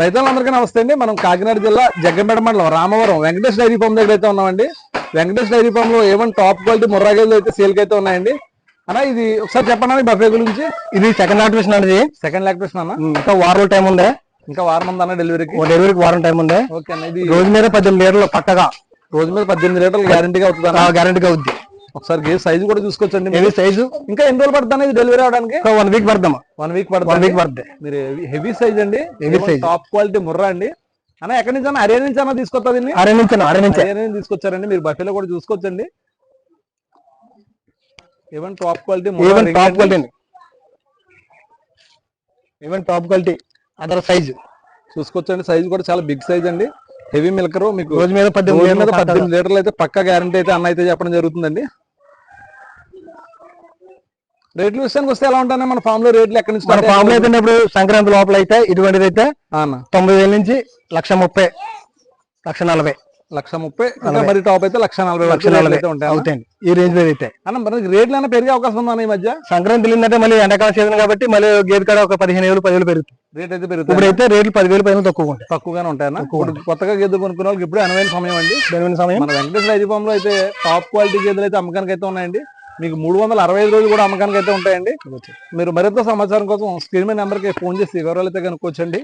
రైతులందరికీ నమస్తే అండి. మనం కాకినాడ జిల్లా జగ్గంపేట మండలం రామవరం వెంకటేష్ డైరీ ఫామ్ దగ్గర అయితే ఉన్నామండి. వెంకటేష్ డైరీ ఫామ్లో ఏమైనా టాప్ క్వాలిటీ ముర్రాగేలు అయితే సేల్ అయితే ఉన్నాయండి. అన్న ఇది ఒకసారి చెప్పండి ఈ బఫే గురించి? ఇది సెకండ్ ఆక్టివేషన్ అనేది సెకండ్ లాక్టేషన్ అన్న? ఇంకా వారం టైం ఉంది. ఇంకా వారం ఉంది అన్న డెలివరీకి డెలివరీకి వారం టైం ఉంది. ఓకే అన్న ఇది రోజు మీద పద్దెనిమిది లీటర్లు పక్కగా. రోజు మీద పద్దెనిమిది లీటర్లు గ్యారంటీగా అవుతుంది గ్యారంటీగా అవుద్ది. ఒకసారి గేజ్ సైజు కూడా చూసుకోవచ్చండి ఇది సైజు? ఇంకా ఎన్ని రోజులు పడుతుంది ఇది డెలివరీ అవడానికి? వన్ వీక్ పడదామా వన్ వీక్ వన్ పడుతుంది. వీక్ పడుతుంది. మీరు హెవీ సైజ్ అండి. Heavy size. Top quality Murrah అండి. అన్న ఎక్కడి నుంచి అన్న హరియా నుంచి అన్న తీసుకొస్తా దీన్ని? అరే నుంచి అరే నుంచి. హరియా నుంచి తీసుకొచ్చారండి. మీరు బఫేలో కూడా చూసుకోవచ్చండి. Even top quality even top quality even top quality other size చూసుకోవచ్చండి. సైజ్ కూడా చాలా బిగ్ సైజ్ అండి. హెవీ మిల్కర్ మీకు రోజు మీద పద్దెనిమిది మీద. పద్దెనిమిది లీటర్లు అయితే పక్కా గ్యారంటీ అయితే అన్న అయితే చెప్పడం జరుగుతుందండి. రేట్ల విషయానికి వస్తే ఎలా ఉంటాయి మన ఫామ్లో రేట్లు ఎక్కడి నుంచి మన ఫామ్లో అవుతాయి? అయితే ఇప్పుడు సంక్రాంతి లోపల అయితే ఇటువంటిది అయితే తొంభై వేల నుంచి లక్ష ముప్పై లక్ష నలభై. లక్ష ముప్పై. మరి టాప్ అయితే లక్ష నలభై లక్ష నలభై. అయితే. అవుతాయండి. ఈ రేంజ్ మీద అయితే. అన్న మనకి రేట్లు అయినా పెరిగే అవకాశం ఉందా ఈ మధ్య? సంక్రాంతి వెళ్ళిందంటే మళ్ళీ ఎండాకాలం సీజన్ కాబట్టి మళ్ళీ గేదె కాడ ఒక పదిహేను వేలు పదివేలు పెరుగుతుంది రేట్ అయితే పెరుగుతుంది ఇప్పుడైతే రేట్లు పదివేలు పైన తక్కువ ఉంటాయి. తక్కువగానే ఉంటాయన్న? ఇప్పుడు కొత్తగా గేదెలు కొనుక్కునే వాళ్ళకి ఇప్పుడు అనువైన సమయం అండి. సమయం. మన వెంకటేశ్వర డైరీ ఫామ్లో అయితే టాప్ క్వాలిటీ గేదెలు అయితే అమ్మకానికి అయితే ఉన్నాయండి. మీకు మూడు వందల అరవై ఐదు రోజులు కూడా అమ్మకానికి అయితే ఉంటాయండి మీరు మరింత సమాచారం కోసం స్క్రీన్ మీద నెంబర్కి ఫోన్ చేసి వివరాలు అయితే కనుక్కోవచ్చండి.